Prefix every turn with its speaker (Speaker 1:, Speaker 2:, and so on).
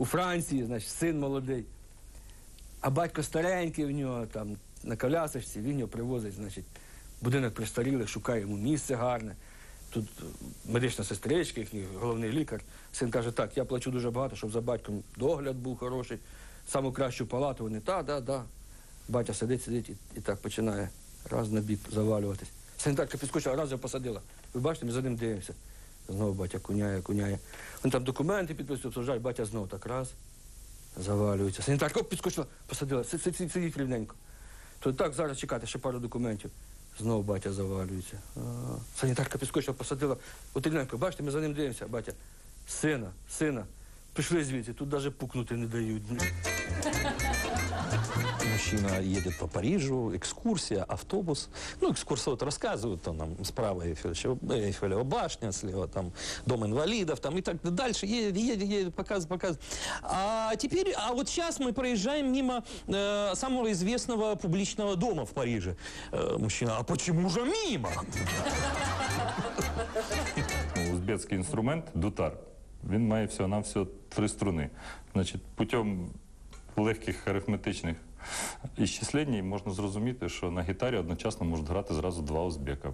Speaker 1: у Франції, значить, син молодий. А батько старенький в нього там на колясочці, він його привозить, значить, будинок престарілих, шукає йому місце гарне. Тут медична сестричка, їхній головний лікар. Син каже, так, я плачу дуже багато, щоб за батьком догляд був хороший, саму кращу палату. Вони, так, так, так. Батя сидить, сидить і, і так починає раз на бік завалюватись. Санітарка підскочила, раз його посадила. Ви бачите, ми за ним дивимося. Знову батя куняє, куняє. Вони там документи підписують, обсуждають, батя знову так раз завалюється. Санітарка оп, підскочила, посадила, Си- си- си- сидіть рівненько. То так, зараз чекати, ще пару документів. Знову батя завалюється. А, Санітарка підскочила, посадила. От рівненько, бачите, ми за ним дивимося, батя. Сина, сина. Пішли звідси, тут навіть пукнути не дають
Speaker 2: Мужчина едет по Парижу, экскурсия, автобус. Ну, экскурсовод рассказывают, то нам справа Эйфелева, Эйфелева башня, слева там дом инвалидов, там и так дальше. Едет, едет, едет, показывает, показывает. А теперь, а вот сейчас мы проезжаем мимо э, самого известного публичного дома в Париже. Э, мужчина, а почему же мимо?
Speaker 3: Узбецький інструмент дутар. Він має всього-навсього три струни. Значить, путем легких арифметичних іщислень можна зрозуміти, що на гітарі одночасно можуть грати зразу два узбека.